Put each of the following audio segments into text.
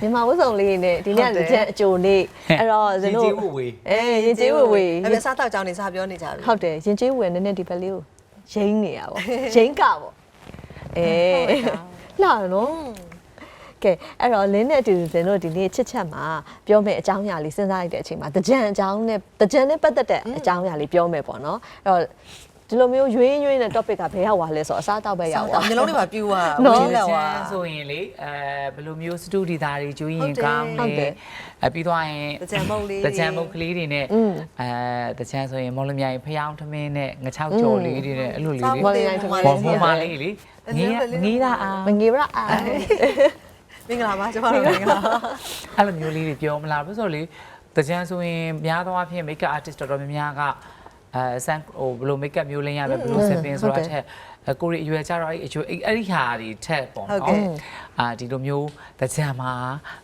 မြန်မာဝတ်စုံလေးနဲ့ဒီနေ့ကကြံအကြိုနေ့အဲ့တော့ဇင်တို့ရင်ကျေးဝဝေးအဲရင်ကျေးဝဝေးအဲ့ဒါစားတော့ကြောင်းနေစားပြောနေကြပြီဟုတ်တယ်ရင်ကျေးဝေးနည်းနည်းဒီဘက်လေးကိုရင်းနေရပါရင်းကပေါ့အဲလာနော်ကဲအဲ့တော့လင်းနဲ့အတူတူဇင်တို့ဒီနေ့ချစ်ချက်မှာပြောမယ်အကြောင်းအရာလေးစဉ်းစားလိုက်တဲ့အချိန်မှာတကြံအကြောင်းနဲ့တကြံနဲ့ပတ်သက်တဲ့အကြောင်းအရာလေးပြောမယ်ပေါ့နော်အဲ့တော့ ဒီလိုမျိုးရွေးရွေးတဲ့ topic ကဘယ်ရောက်သွားလဲဆိုတော့အစားတောက်ပဲရောက်သွား မျိုးလုံးတွေမှာပြူသွားနော်ဝင်းလောက်ချသွားမ်းဆိုရင်လေအဲဘယ်လိုမျိုးစတူဒီသားတွေကျွေးရင်ကောင်းဟုတ်လေတယ်အပြီးသွားရင်တကြံမုတ်လေးတကြံမုတ်ကလေးတွေနဲ့อืมအဲတကြံဆိုရင်မော်လမြိုင်ဖျောင်းထမင်းနဲ့ငချောက်ကြော်လေးတွေနဲ့အဲ့လိုလေးတွေမော်လမြိုင်ထမင်း ပေါ်ပေါ်မလေးလေငေးငေးတာအာမငေရအာမင်္ဂလာပါကျမတို့မင်္ဂလာအဲ့လိုမျိုးလေးတွေပြောမလားဘာလို့လဲဆိုတော့လေတကြံဆိုရင်များသောအားဖြင့် makeup artist တော်တော်များများက အဲဆန်ဟိုဘယ်လို makeup မျိုးလင်းရမယ်ဘယ်လို setting ဆိုတာထက်အကိုရီအရွယ်ကြတော့အဲ့အရွယ်အဲ့ဒီဟာတွေထက်ပေါ့ဟုတ်နော်ကဲ့အာဒီလိုမျိုးတကြံမှာ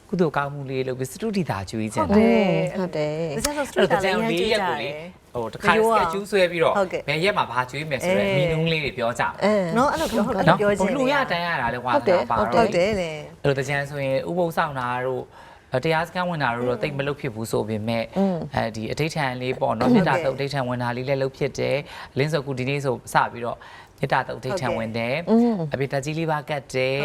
ကုသိုလ်ကောင်းမှုလေးလုပ်ပြီးစတူဒီတာကျွေးခြင်းဟုတ်တယ်ဟုတ်တယ်တကြံဆိုစအဲ့တူတော့တတာကြံလေးရမ်းလေးကြည့်ရက်ကြကိုတလေယ်ဟိုတခါစကကျူးဆွဲပြီးတော့ဟုတ်ကဲ့ဘယ်ရက်မှာဘာကျွေးမယ်ဆိုတော့အဲမီနုံးလေးတွေပြောကြအဲနော်အဲ့လိုပြောဟုတ်တယ်နော်ပြောချင်လူရတန်းရတာလေဝါဟုတ်တယ်နာပါဟုတ်တော့ဟုတ်တယ်လေအဲ့လိုတကြံဆိုရင်ဥပုသ်ဆောင်တာတို့ တရားစခန်းဝင်တာတို့တော့တိတ်မလုပ်ဖြစ်ဘူးဆိုပေမဲ့အဲဒီအဋိဌာန်လေးပေါ့နော်မေတ္တာတုတ်အဋိဌာန်ဝင်တာလေးလည်းလုပ်ဖြစ်တယ်လင်းစောကူဒီနေ့ဆိုစပြီးတော့ မေတ္တာတုတ်အဋိဌာန်ဝင်တယ်အပြင်တက်ကြီးလေးပါကတ်တယ်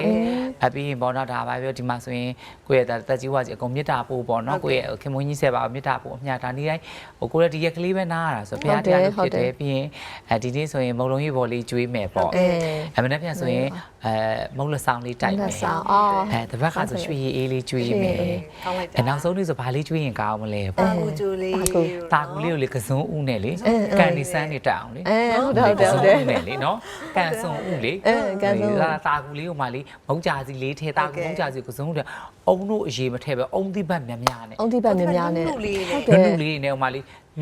အပြီးရင်ပေါ့နော်ဒါပါပြောဒီမှာဆိုရင်ကိုယ့်ရဲ့တက်ကြီးဝါကြီးအကုန်မေတ္တာပို့ပေါ့နော်ကိုယ့်ရဲ့ခင်မွန်းကြီးဆဲပါမေတ္တာပို့အမြတ်ဒါနေ့တိုင်းဟိုကိုယ့်ရဲ့ဒီရက်ကလေးပဲနားရတာဆိုဘုရားတရားလို့ဖြစ်တယ်ပြီးရင်အဲဒီနေ့ဆိုရင်မုံလုံးကြီးပေါ်လေးကျွေးမယ်ပေါ့အဲအမနေ့ပြန်ဆိုရင်အဲမုံလဆောင်လေးတိုက်မမယ်ဆောင်အော်အဲတပတ်ခါဆိုရွှေရည်အေးလေးကျွေးမယ်ကောင်းလိုက်တာအဲနောက်ဆုံးနေ့ဆိုဘာလေးကျွေးရင်ကောင်းမလဲတာပေါ့ကူကျူလေးတာကူလေးကိုလေကစုံဦးနဲ့လေကန်နေစမ်းနေတက်အောင်လေအဲဟုတ်တယ်ဟုတ်တယ်ဟုတ်တယ်နဲ့လေနော်ကန်စုံဦးလေအဲကန်စုံဦးဒါတာကူလေးကိုမှလေမုံကြာစီလေးထဲတာကူမုံကြာစီကစုံတဲ့အုံတို့အရေးမထဲပဲအုံတိပတ်များများနဲ့အုံတိပတ်များများနဲ့လူလေးလေဟုတ်တယ်နုနုလေးနဲ့ဟိုမှလေ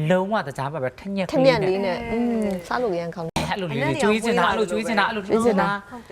လုံးဝတကြားပါပဲထညက်ထမြက်လေးနဲ့อืมစားလို့ရမ်းကောင်းတယ် အဲ့လိုလေးကျွေးချင်တာအဲ့လိုကျွေးချင်တာအဲ့လိုကျွေးချင်တာ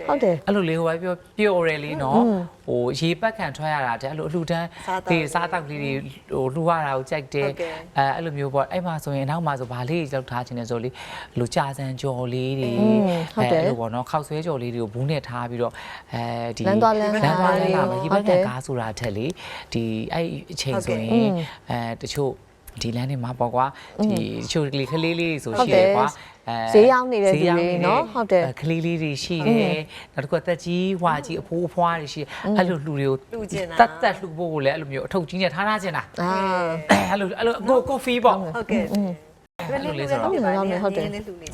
ဟုတ်တယ်အဲ့လိုလေးဟိုပဲပြောပျော်တယ်လေးနော်ဟိုရေပတ်ခံထွက်ရတာတဲ့အဲ့လိုအလှူဒန်းစားသောက်ဒီစားတောက်လေးတွေဟိုလှူရတာကိုကြိုက်တယ်ဟုတ်ကဲ့အဲအဲ့လိုမျိုးပေါ့အဲ့မှာဆိုရင်နောက်မှာဆိုဗာလေးလောက်ထားခြင်းနဲ့ဆိုလေလူကြာစံကြော်လေးတွေอืมဟုတ်တယ်အဲ့လိုပေါ့နော်ခောက်ဆွဲကြော်လေးတွေကိုဘူးနဲ့ထားပြီးတော့အဲဒီလမ်းသွားလမ်းလာလမ်းသွားလမ်းလာမဟုတ်ရေတယ်ပတ်ခံကားဆိုတာထက်လေဒီအဲ့အချိန်ဆိုရင်အဲတချို့ ဒီလမ်းတွေမှာပေါ့ကွာဒီတချို့ကလေးကလေးလေးဆိုဟုတ်ရှိတယ်တယ်ကွာအဲဈေးရောက်နေတဲ့သူတွေဈေးရောက်နေတဲ့နော်ဟုတ်တယ်ကလေးလေးတွေရှိတယ်နောက်တစ်ခုကတက်ကြီးဟွာကြီးအဖိုးအဖွားတွေရှိတယ်အဲ့လိုလူတွေကိုလှူကျင်တာတက်တက်လှူဖို့ကိုလည်းအဲ့လိုမျိုးအထုပ်ကြီးနဲ့ထားထားခြင်းတာအာအဲ့လိုအဲ့လိုကိုကိုဖီပေါ့ဟုတ်ကဲ့အဲ့လိုလေးဆိုတော့နေ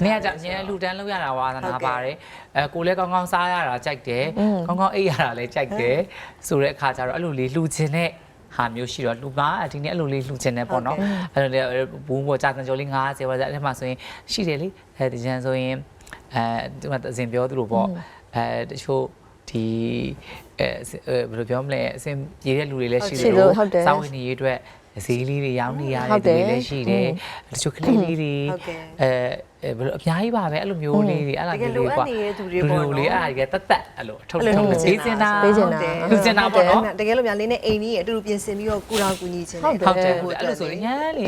နေရကြညလူတန်းလောက်ရတာဝါသနာပါတယ်အဲကိုလည်းကောင်းကောင်းစားရတာကြိုက်တယ်ကောင်းကောင်းအိပ်ရတာလည်းကြိုက်တယ်ဆိုတဲ့အခါကျတော့အဲ့လိုလေးလှူခြင်းနဲ့ ဟာမျိုးရှိတော့လူပါဒီနေ့အဲ့လိုလေးလှူခြင်းနဲ့ပေါ့နော်အဲ့လိုလေးဘူးပေါ်ကြာတန်ကြော်လေး90ပါးအဲ့မှာဆိုရင်ရှိတယ်လေအဲဒီကြံဆိုရင်အဲဒီမှာအစဉ်ပြောသူလို့ပေါ့အဲတချို့ဒီအဲဘယ်လိုပြောမလဲအစဉ်ပြေတဲ့လူတွေလည်းရှိတယ်လို့စောင်းဝင်နေရေးအတွက် ဈေးလေးတွေရောင်းနေရတဲ့လူတွေလည်းရှိတယ်တချို့ကလေးလေးတွေဟုတ်ကဲ့အဲဘယ်လိုအများကြီးပါပဲအဲ့လိုမျိုးလေးတွေအဲ့လိုတကယ်မျိုးလိုလေးအပ်ကွာနေတဲ့သူတွေပေါ့နော်လူလေးအဲ့ဒါကြီးကတက်တက်အဲ့လိုအထုပ်အဲ့လိုထုပ်လှူချင်ပေးစင်တာပေးချင်တာလူစင်တာပေါ့နော်တကယ်လို့များလေးနဲ့အိမ်ကြီးအတူတူပြင်ဆင်ပြီးတော့ကူတော်ကူညီခြင်းဟုတ်တယ်ဟုတ်တယ်ဟုတ်တယ်အဲ့လိုဆိုရင်ညာလေ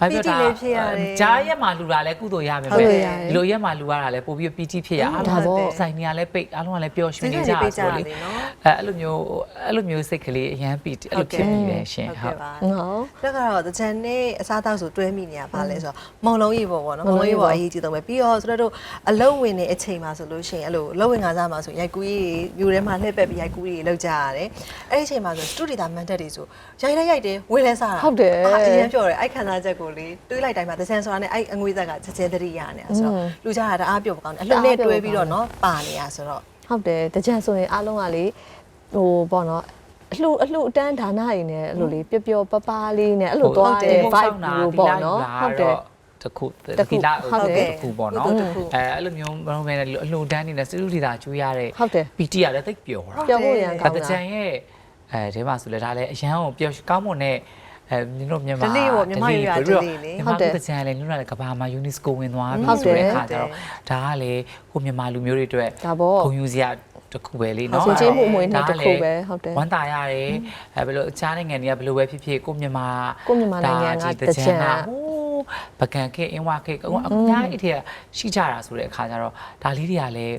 ဘာပြောတာပီတိလေးဖြစ်ရတယ်ဂျားရက်မှာလူတာလဲကုသိုလ်ရမယ်ဟုတ်ပဲတယ်ရတယ်ဒီလိုရက်မှာလူရတာလဲပို့ပြီးပီတိဖြစ်ရအားဒါလုံးပေါ့ ဆိုင်နေရလဲပိတ်အားလုံးကလည်းပျော်ရွှင်နေကြစိတ်တာတွေပေးကြဆိုရလေလေနော် အဲအဲ့လိုမျိုးအဲ့လိုမျိုးစိတ်ကလေးအရန်ပီတိအဲ့လိုဖြစ်မိတယ်ရှင်ဟုတ်ဟုတ်ကဲ့ပါနော်တက်ကတော့တချန်နဲ့အစားတောက်ဆိုတွဲမိနေရပါလဲဆိုတော့မုံလုံးကြီးပေါ့ဗောနော်မုံမုံလုံးလုံးကြီးကြီးပေါ့ပေါ့အရေးကြီးတော့ပဲပြီးတော့ဆိုတော့တို့အလုံးဝင်နေအချိန်မှာဆိုလို့ရှိရင်အဲ့လိုအလုံးဝင်ကစားမှာဆိုရိုက်ကူးကြီးယူထဲမှာလှည့်ပက်ပြီးရိုက်ကူးကြီးလောက်ကြရတယ်အဲ့ဒီအချိန်မှာဆိုစတူဒီတာမန်တက်တွေဆိုရိုက်လိုက်ရိုက်တယ်ဝင်လဲစားတာဟုတ်တယ် အာအရင်ပြောတယ်အဲ့ခန္ဓာချက်ကိုလေတွေးလိုက်တိုင်းမှာတချန်ဆိုတာနဲ့အဲ့အငွေသက်ကချက်ချင်းတတိရနေဆိုတော့လူကြတာတအားပြုတ်ပကောင်းတယ်အလှနဲ့တွဲပြီးတော့နော်ပါနေရဆိုတော့ဟုတ်တယ်တကြံဆိုရင်အားလုံးကလေဟိုပေါ့နော်အလှအလှအတန်းဒါနရည်နဲ့အဲ့လိုလေးပျော်ပျော်ပပလေးနဲ့အဲ့လိုသွားတဲ့ vibe မျိုးပေါ့နော်ဟုတ်တယ်တခုတခုဒီလာဟုတ်တယ်တခုပေါ့နော်ဟုတ်တယ်တခုအဲအဲ့လိုမျိုးမဟုတ်ဘဲနဲ့အလှူဒန်းနေတဲ့စတူဒီတာကျွေးရတဲ့ဟုတ်တယ်ပီတီကလည်းတိတ်ပျော်တာပျော်ဖို့ရန်ဒါကောင်းတတာကြံရဲ့အဲဒီမှာဆိုလဲဒါလည်းအရန်ကိုပျော်ကောင်းမွန်တဲ့ အဲမြင်တို့မြန်မာဓလေ့ပေါ့မြန်မာရွာဓလေ့လေမြန်မာပြည်တကြံလည်းညနေကဘာမှာ UNESCO ဝင်သွားပြီဟုတ်တယ်ဆိုတဲ့အခါကျတော့ဒါကလေကိုမြန်မာလူမျိုးတွေအတွက်ဒါပေါ့ဂုဏ်ယူစရာတစ်ခုပဲလေနော်ဆွေးကြေးမှုအမွေနဲ့တစ်ခုပဲဟုတ်တယ်ဝမ်းသာရတယ်အဲဘယ်လိုအခြားနိုင်ငံတွေကဘယ်လိုပဲဖြစ်ဖြစ်ကိုမြန်မာကိုမြန်မာနိုင်ငံကဒါတကြံဟိုးပကံခေတ်အင်းဝခေတ်အအများကြီးတည်းရှိကြတာဆိုတဲ့အခါကျတော့ဒါလေးတွေကလည်း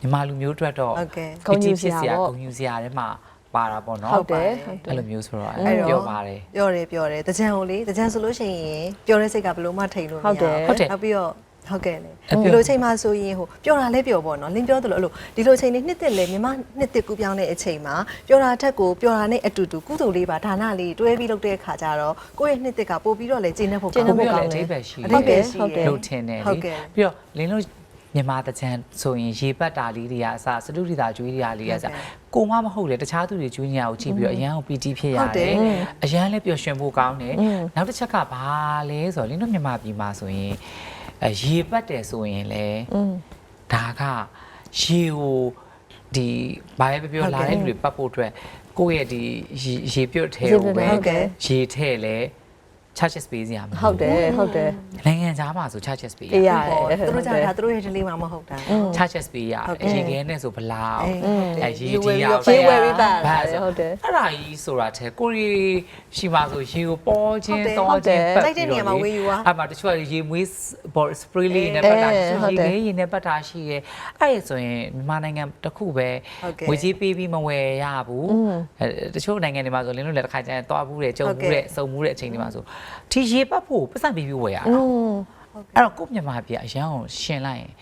မြန်မာလူမျိုးအတွက်တော့ဟုတ်ကဲ့ဂုဏ်ယူစရာဖြစ်ပေါ့ဂုဏ်ယူစရာထဲမှာ ပပါတာပေါ့နော်ဟုတ်တယ်ဟုတ်တယ်အဲ့လိုမျိုးဆိုတော့အဲ့တော့ပြောပါတယ်ပြောတယ်ပြောတယ်တကြံကိုလေတကြံဆိုလို့ရှိရင်ပြောတဲ့စိတ်ကဘယ်လို့မှထိန်လို့မရဟုတ်တယ်ဟုတ်တယ်နောက်ပြီးတော့ဟုတ်ကဲ့လေအပြောဒီလိုချိန်မှဆိုရင်ဟိုပြောတာလဲပြောပေါ့နော်လင်းပြောသလိုအဲ့လိုဒီလိုချိန်လေးနှစ်သက်လေမြမနှစ်သက်ကူပြောင်းတဲ့အချိန်မှာပြောတာထက်ကိုပြောတာနဲ့အတူတူကုသိုလ်လေးပါဒါနလေးတွဲပြီးလုပ်တဲ့အခါကျတော့ကိုယ့်ရဲ့နှစ်သက်ကပို့ပြီးတော့လေကျင်းတဲ့ဖို့ကျင့်တတ်ဘဖို့ယ်ကောလိုင်းလဲတယ်အဓိပ္ပာယ်ရှိအဓိပ္ပာယ်ရှိဟုတ်တယ်တယ်လို့ထင်တယ်ဟုလေတ်ကဲ့ပြီးတော့လင်းလို့ မြန်မာတကြံဆိုရင်ရေပတ်တာလေးတွေကအစစတုရီတာကျွေးတွေအားလေးကအစကိုမမဟုတ်လေတခြားသူတွေကျွေးနေတာကိုကြည့်ပြီးတော့အရန်ကိုပီတီဖြစ်ရတယ်အရန်လည်းပျော်ရွှင်ဖို့ကောင်းတယ်နောက်တစ်ချက်ကဘာလဲဆိုတော့လင်းတို့မြန်မာပြည်မှာဆိုရင်ရေပတ်တယ်ဆိုရင်လေဒါကရေကိုဒီဘာပဲပြောလာတဲ့လူတွေပတ်ဖို့အတွက်ကိုယ့်ရဲ့ဒီရေပြုတ်ထဲကိုပဲရေထဲ့လဲ charges ပေးစရာမလိုဟုတ်တယ်ဟုတ်တယ်နိုင်ငံခြားမှာဆို charges ပေးရပေးရဟုတ်တယ်သူတို့ကြာတာသူတို့ရဲ့ delay မှာမဟုတ်တာ charges ပေးရဟုတ်ကဲ့အရင်ကနဲ့ဆိုဘလောက်အေးအဲရေရေဝဒီယ်ပြီးရောက်တော့ရေဝယ်ပြီးပါဘာတယ်ဟုတ်တယ်အဲ့ဒါကြီးဆိုတာတဲ့ကိုရီရှိမှဆိုရေကိုပေါ်ချင်းဟုတ်တယ်တောချင်းဟုတ်တယ်ပတ်တိုက်တဲ့နေရာမှာဝေးယူပါအဲ့မှာတချို့ကရေမွေးဘော spray လေးနဲ့ပတ်တာအဲရှိဟုတ်ရေတယ်လေးရေနဲ့ပတ်တာရှိရဲအဲ့ဒါဆိုရင်မြန်မာနိုင်ငံတစ်ခုပဲဟုတ်ကဲ့ငွေကြေးပေးပြီးမဝယ်ရဘူးအဲတချို့နိုင်ငံတွေမှာဆိုလင်းလို့လည်းတစ်ခါကျရင်သွားဘူးတယ်ကြုံဟုတ်ဘူးကဲ့တဲ့စုံဘူးတဲ့အချိန်တွေမှာဆိုဒီရေပတ်ဖို့ပတ်စံပြီးပြီးဝယ်ရတာอืมအဲ့တော့ကို့မြန်မာပြည်အရန်ကိုရှင်လိုက်ရင်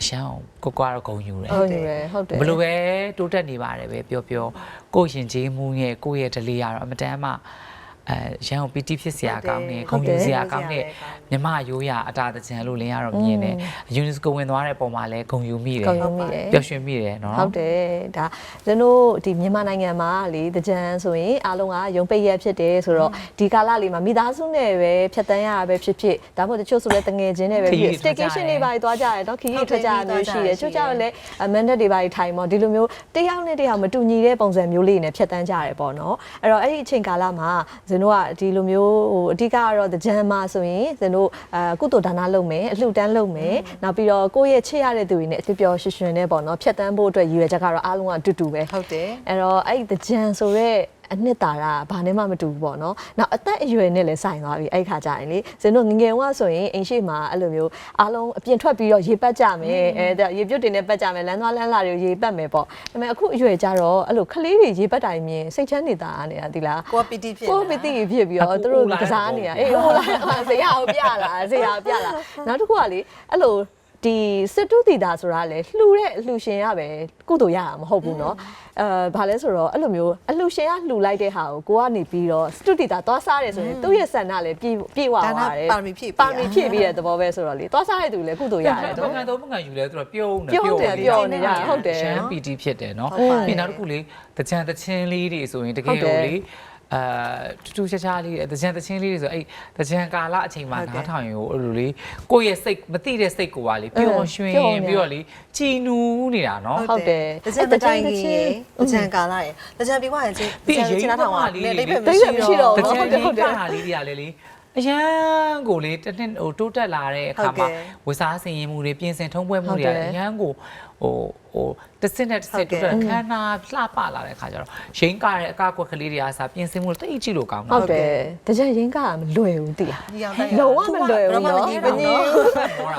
အရန်ကိုကိုကွာတော့ဂုံယူတယ်ဟုတ်တယ်ဟုတ်တယ်ဘယ်လိုပဲတိုးတက်နေပါတယ်ပဲပြောပြောကိုယ့်ရင်ကျေးမှုရဲ့ကိုယ့်ရဲ့ delay ရတော့အမတန်မှ အဲရန်ကိုပီတိဖြစ်စရာကောင်းတယ်ဟုဂုံတ်တယ်ယူစရာကောင်းတဲ့မြမရိုးရာအတာတကြံလို့လင်းရတော့မြင်တယ် UNESCO ဝင်သွားတဲ့ပုံမှာလဲဂုံယူမိတယ်ကောင်းယူမိတယ်ပျော်ရွှင်မိတယ်နော်ဟုတ်တယ်ဒါကျွန်တော်ဒီမြန်မာနိုင်ငံမှာလေတကြံဆိုရင်အားလုံးကရုံပိတ်ရက်ဖြစ်တယ်ဆိုတော့ဒီကာလလေးမှာမိသားစုနဲ့ပဲဖြတ်တန်းရတာပဲဖြစ်ဖြစ်ဒါမှမဟုတ်တချို့ဆိုလဲတငယ်ချင်းနဲ့ပဲဖြစ် staycation တွေပါသွားကြရတယ်တော့ခီးကြီးထွက်ကြရမျိုးရှိတယ်ချို့ကြတော့လဲမန်ဒက်တွေပါထိုင်မော်ဒီလိုမျိုးတယောက်နဲ့တယောက်မတူညီတဲ့ပုံစံမျိုးလေးနဲ့ဖြတ်တန်းကြရတယ်ပေါ့နော်အဲ့တော့အဲ့ဒီအချိန်ကာလမှာဇင်တို့ကဒီလိုမျိုးဟိုအဓိကကတော့တကြံမှာဆိုရင်ဇင်တို့အာကုသိုလ်ဒါနလုပ်မယ်အလှူဒန်းလုပ်မယ်နောက်ပြီးတော့ကိုယ့်ရဲ့ချစ်ရတဲ့သူတွေနဲ့အပျော်ရွှင်ရွှင်နဲ့ပေါ့နော်ဖြတ်တန်းဖို့အတွက်ရည်ရွယ်ချက်ကတော့အားလုံးကအတူတူပဲဟုတ်တယ်အဲ့တော့အဲ့ဒီတကြံဆိုတော့ အနှစ်သာရဘာနဲ့မှမတူဘူးပေါ့နော်။နောက်အသက်အရွယ်နဲ့လည်းဆိုင်သွားပြီအဲ့ဒီခါကျရင်လေဇင်တို့ငယ်ငယ်ကဆိုရင်အိမ်ရှိမှာအဲ့လိုမျိုးအားလုံးအပြင်ထွက်ပြီးတော့ရေပတ်ကြမယ်အဲဒါရေပြုတ်တင်နဲ့ပတ်ကြမယ်လမ်းသွားလမ်းလာတွေရေပတ်မယ်ပေါ့။ဒါပေမဲ့အခုအရွယ်ကျတော့အဲ့လိုခလေးတွေရေပတ်တိုင်းမြင်စိတ်ချမ်းနေတာနေတာဒီလားကိုကပီတိဖြစ်ကိုပီတိဖြစ်ပြီးတော့သူတို့ကစားနေတာအေးဟိုလာဇေယျကိုပြလာဇေယျကိုပြလာနောက်တစ်ခုကလေအဲ့လို ဒီစစ်တုတီတာဆိုတာလေလှူတဲ့အလှူရှင်ရပဲကုသိုလ်ရတာမဟုတ်ဘူးเนาะအဲဘာလဲဆိုတော့အဲ့လိုမျိုးအလှူရှင်ကလှူလိုက်တဲ့ဟာကိုကိုကနေပြီးတော့စတုတီတာသွားစားတယ်ဆိုရင်သူ့ရဲ့ဆန္ဒလည်းပြေပြေဝ ဒါ သွား န တယ် ပါရမီဖြည့် ပါရမီဖြည့်ပြီးတဲ့သဘောပဲဆိုတော့လေသွားစားတဲ့သူလည်းကုသိုလ်ရတယ် တော့ တော့ ငံတော့မငံယူလဲသူကပြုံးနေ ပြုံးတယ်ပြုံးနေရတယ်ဟုတ်တယ် ရှမ်းပီတိဖြစ်တယ်နော် ဟုတ်ပါတယ် ပြီးနောက်တစ်ခုလေတကြံတချင်းလေးတွေဆိုရင်တက ဟုတ် ယ် တယ် ကိုလေ အာတူတူချာချာလေးတကြံတချင်းလေးတွေဆိုအဲ့တကြံကာလအချိန်မှာဟုတ်တယ်နားထောင်ရင်ကိုအဲ့လိုလေကိုယ့်ရဲ့စိတ်မသိတဲ့စိတ်ကိုပါလေပျော်ရွှင်ပျော်နေပြီးတော့လေကြည်နူးနေတာနော် ဟုတ်တယ်တကြံမတိုင်ခင်ရေတကြံကာလာရေတကြံပြီးွားရင်ချင်းပြီးရင်ချင်းနားထောင်ပါရိလေပ်လိပ်လိပဲပ်မတိတ်ရှိပဲမရှိတော့တော့တဘူးကြံဟုတ်တယ်လေးဟုတ်တယ်ကာလေးတွေကလေလေအရန်ကိုလေတစ်နှစ်ဟိုတိုးတက်လာတဲ့အခါမှာဝစားစင်ရင်မှုတွေပြင်ဆင်ထုံးပွဲမှုတွေကအရန်ကိုဟို ဟိုတစ်စင်းနဲ့တစ်စင်းတိုးတက်ခန်းနာလှပလာတဲ့အခါကျတော့ရိန်းကားတဲ့အကားကွက်ကလေးတွေအားစားပြင်ဆင်မှုတိတ်ကြည့်လို့ကောင်းတာဟုတ်တယ်တကြံရင်းကမလွယ်ဘူးတိလားဒီအောင်တိုင်းလုံးဝမလွယ်ဘူးဘာမှမနော်ညီဘူးနော်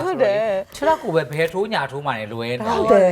ဟုတ်တယ်ခြေထောက်ကိုပဲဘယ်ထိုးညာထိုးမှလည်းလွယ်နေတာဟုတ်တယ်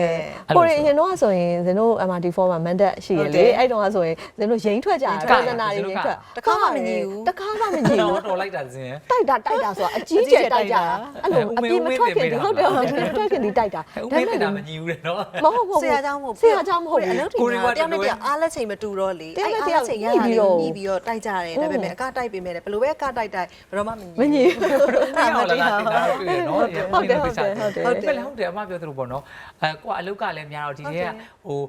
ကိုရီအရင်တော့ဆိုရင်ဇင်တို့ MRT4 မှာမန်တက်ရှိရလေအဲ့တုန်းကဆိုရင်ဇင်တို့ရိမ့်ထွက်ကြတယ်ပဒနာတွေရိမ့်ထွက်တခါမှမညီဘူးတော်လိုက်တာစင်တိုက်တာတိုက်တာဆိုတာအကြီးကျယ်တိုက်ကြတာအဲ့လိုအပြစ်မထွက်ခင်ဒီဟုတ်တယ်ဟုတ်တယ်ထွက်ခင်ဒီတိုက်တာဥမေးတင်တာမညီဘူးလေနော် မဟုတ်ဘူး ဆရာเจ้าမဟုတ် ဆရာเจ้าမဟုတ်ဘူး အလုပ်တွေမှာတယောက်နဲ့တယောက်အားလက်ချိန်မတူတော့လေ တယောက်နဲ့တယောက် ချိန်ရ ညှိပြီးတော့ ညှိပြီးတော့တိုက်ကြတယ်ဒါပေမဲ့အကတိုက်ပေမဲ့လည်းဘယ်လိုပဲအကတိုက်တိုက်ဘယ်တော့မှမညီ မညီ အဲ့တော့လာတင်တာတွေ့ရနော် ဟုတ်တယ်ဟုတ်တယ်ဟုတ်တယ် ဟုတ်တယ်ဟုတ်တယ်အမပြောသလိုပေါ့နော်အဲကိုကအလုတ်ကလည်းများတော့ဒီနေ့ကဟို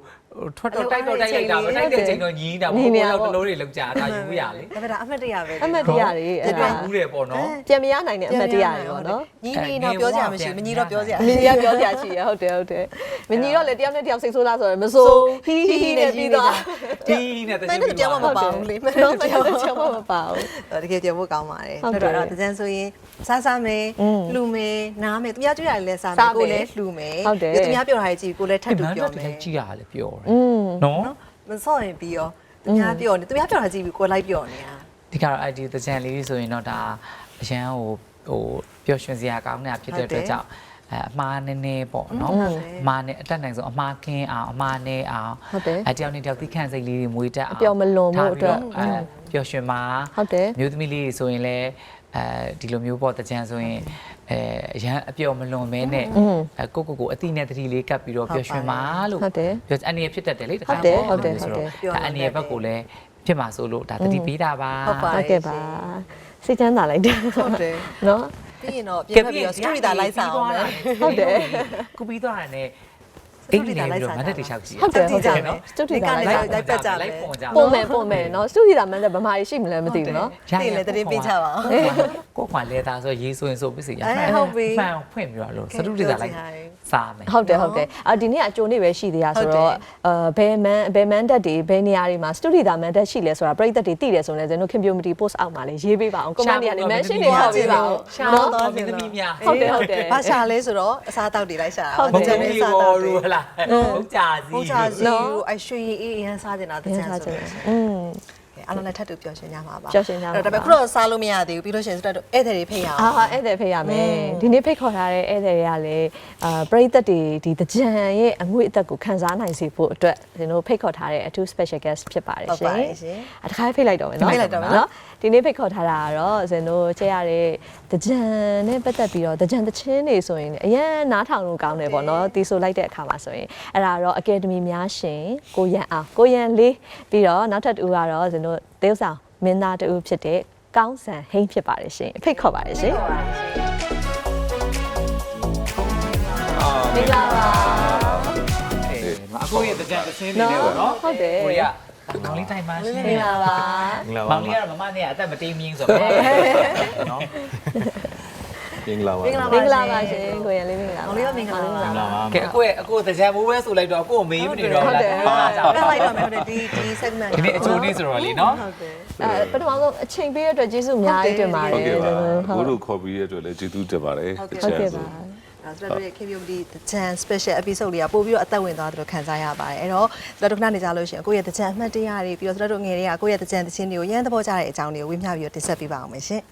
ထွက်တော့တိုက်တော့တိုက်လိုက်တာပဲတိုက်တဲ့ချိန်တော့ညီးတာပေါ့ကိုတော့တလို့တွေလောက်ကြတာယူရလေဒါပေမဲ့ဒါအမှတ်တရပဲအမှတ်တရတွေအဲ့အဲ့ဒါဒါဘူးတယ်ပေါ့နော်ပြန်မရနိုင်တဲ့အမှတ်တရတွေပေါ့နော်ညီညီတော့ပြောကြမရှိမညီတော့ပြောကြမညီရပြောစရာရှိရဟုတ်တယ်ဟုတ်တယ်မညီတော့လေတယောက်နဲ့တယောက်စိတ်ဆိုးလားဆိုတော့မဆိုးဟီးဟီးနဲ့ပြီးတော့ဒီနဲ့တမချင်းင်တို့ကြောင်မပါဘူးလေမင်းတော့တို့မကြောင်ချောမပါဘူးတကယ်ပြောဖို့ကောင်းပါတယ်ဟုတ်ဟုတ်တယ်တော့တကြံဆိုရင်စားစားမယ်อืมလှူမယ်နားမယ်သူများကြွရတယ်လည်းစားမစားယ်မယ်ကိုလည်းလှူမယ်ဟုတ်တယ်သူများပြောတာကြီးကိုလည်းထပ်တူမန်ပြောတော့မယ်လည်းကြည့်ရလေပြောတယ်อืมနော်မစော့ရင်ပြီးရောသူများပြောနေသူများပြောတာကြည့်ပြီးကိုလိုက်ပြောနေတာဒီကတော့ ID တကြံလေးဆိုရင်တော့ဒါအရန်ဟိုဟိုပျော်ရွှင်စရာကောင်းတာဖြစ်တဲ့အတွက်ကြောင့်အဲအမှားနည်းနည်းပေါ့နော်ဟုတ်တယ်အမှားနဲ့အတက်နိုင်ဆုံးအမှားကင်းအောင်အမှားနည်းအောင်ဟုတ်တယ်အဲတယောက်နဲ့တယောက်သိခံစိတ်လေးတွေမွေးတတ်အောင်အပျော်မလွန်ဖို့အတွက်ထားပြီးတော့အဲပျော်ရွှင်ပါဟုတ်တယ်မျိုးသမီးလေးတွေဆိုရင်လည်း အဲဒီလိုမျိုးပေါ့တကြံဆိုရင်အဲအရန်အပျော်မလွန်မဲနဲ့อืมအဲကိုကိုကိုအတိနဲ့တတိလေးကပ်ပြီးတော့ပျော်ရွှင်ပါလို့ဟုတ်တယ်ပြောအန်ရဖြစ်တတ်တယ်လေတခါဟုတ်တယ်ပေါ့ဟုတ်တယ်ဆိုဟုတ်တယ်တော့ဒါအန်ရဘက်ကိုလည်းဖြစ်မှာဆိုလို့ဒါတတိပေးတာပါဟုတ်ပါဟုတ်ကဲ့ပါစိတ်ချမ်းသာလိုက်တယ်ဟုတ်တယ်နော်ပြီးရင်တော့ပြင်ဖက်ပြီးတော့ story တာလိုက်စားအောင်မယ်ဟုတ်တယ်ကုပြီးသွားတာနဲ့ အိမ်နေပြီးတော့မတ်တက်တေချောက်ကြည့်ဟုတ်တယ်ဟုတ်တယ်နော်စတူဒီတာဒီလိုကနေ့က်လိုက်ပတ်ကြမယ်လိုက်ပုံကြပုံမယ်ပုံမယ်နော်စတူဒီတာမန်တဲ့ဗမာကြီးရှိမလဲမသိဘူးနော်သိရင်လည်းသတင်းပေးကြပါဦးကိုခွာလဲတာဆိုရေးဆိုရင်ဆိုပစ္စည်းရအဲဟုတ်ပြီမှန်ဖွင့်ပြီးတော့လို့စတုတေသာလိုက် စားမယ် ဟုတ်တယ်ဟုတ်တယ်အာဒီနေ့အကျိုးနေ့ပဲရှိသေးတာဆိုတော့အဲဘယ်မန်ဘယ်မန်တက်တွေဘယ်နေရာတွေမှာစတူဒီတာမန်တက်ရှိလဲဆိုတာပြည်သက်တွေသိတယ်ဆိုရင်လည်းကျွန်တော် community post အောက်မှာလည်းရေးပေးပါအောင် comment တွေကနေ mention တွေထောက်ပေးပါအောင်ရှာနော်တော့မင်းသမီးများဟုတ်တယ်ဟုတ်တယ်ဘာရှာလဲဆိုတော့အစားတောက်တွေလိုက်ရှာဟုတ်တယ်မင်းသမီးဘောရူဟလားဟုတ်ကြစီဟုတ်ချာစီအရွှေရည်အေးအရန်စားနေတာတရကြံင်းစားချဆိုင်လို့อืม အဲ့လိုလည်းထပ်တူပျော်ရွှင်ကြမှာပါပျော်ရွှင်ကြမှာပါဒါပေမဲ့ခုတော့စားလို့မရသေးဘူးပြီးလို့ရှိရင်စတတ်တို့ဧည့်သည်တွေဖိတ်ရအောင်အာဟာဧည့်သည်ဖိတ်ရမယ်ဒီနေ့ဖိတ်ခေါ်ထားတဲ့ဧည့်သည်တွေကလည်းအာပရိသတ်တွေဒီတကြံရဲ့အငွေအသက်ကိုခန်းစားနိုင်စေဖို့အတွက်ကျွန်တော်ဖိတ်ခေါ်ထားတဲ့အထူး special guest ဖြစ်ပါတယ်ဟုတ်ရှင်ပါတယ်ရှင်အတခါဖိတ်လိုက်တော့မယ်နော်ဖိတ်လိုက်တော့မယ်နော်ဒီနေ့ဖိတ်ခေါ်ထားတာကတော့ဇင်တို့ချဲရတဲ့တကြံနဲ့ပတ်သက်ပြီးတော့တကြံတချင်းတွေဆိုရင်အရန်နားထောင်လို့ကောင်းတယ်ပေါ့နော်တီးဆိုလိုက်တဲ့အခါမှာဆိုရင်အဲ့ဒါတော့အကယ်ဒမီများရှင်ကိုရန်အောင်ကိုရန်လေးပြီးတော့နောက်ထပ်တူကတော့ဇင်တို့သေဥဆောင်မင်းသားတူဖြစ်တဲ့ကောင်းစံဟိန်းဖြစ်ပါတယ်ရှင်ဖိတ်ခေါ်ပါတယ်ရှင်မင်္ဂလာပါအခုရဲ့တကြံတစင်းနေနဲ့ပေါ့နော်ဟုတ်တယ်ကိုရီးယားမောင်လေးတိုင်ပါရှင်မင်္ဂလာပါမောင်လေးကတော့မမနဲ့အသက်မတိမ်မြင်းဆိုတော့နော်မ င်္ဂလာပါမင်္ဂလာမင်္ဂလာပါရှင်ကိုရလေးမင်္ဂလာပါမောင်လေးရောမင်္ဂလာပါ မင်္ဂလာပါကဲအခုရဲ့အခုတကြံမိုးပဲဆိုလိုက်တော့အခုကိုမေးမနေတော့ဟုတ်တယ်လားကြောတက်လိုက်တော့မယ်ဟုတ်တယ်ဒီဒီ segment ဒီနေ့အချိုးနေ့ဆိုတော့လीနော်ဟုတ်တယ်အဲပထမဆုံးအချိန်ပေးရတဲ့အတွက်ကျေးဇူးအများကြီးတင်ပါတယ်ဟုတ်ကဲ့ပါဟုဘိုးတ်တို့ခေါ်ပြီးရတဲ့အတွက်လည်းကျေးဇူးတင်ပါတယ်ဟုတ်ကဲ့ဟုတ်ကဲ့ပါဒါဆိုတော့ဒီ community တကြံ special episode လေးကပို့ပြီးတော့အသက်ဝင်သွားတယ်လို့ခံစားရပါတယ်အဲ့တော့ကျွန်တော်တို့ခဏနေကြလို့ရှိရင်ကိုယ့်ရဲ့တကြံအမှတ်တရတွေပြီးတော့ကျွန်တော်တို့ငယ်တွေကကိုယ့်ရဲ့တကြံတခြင်းတွေကိုရမ်းသဘောကျတဲ့အကြောင်းတွေကိုဝေမျှပြီးတော့တင်ဆက်ပေးပါအောင်မယ်ရှင်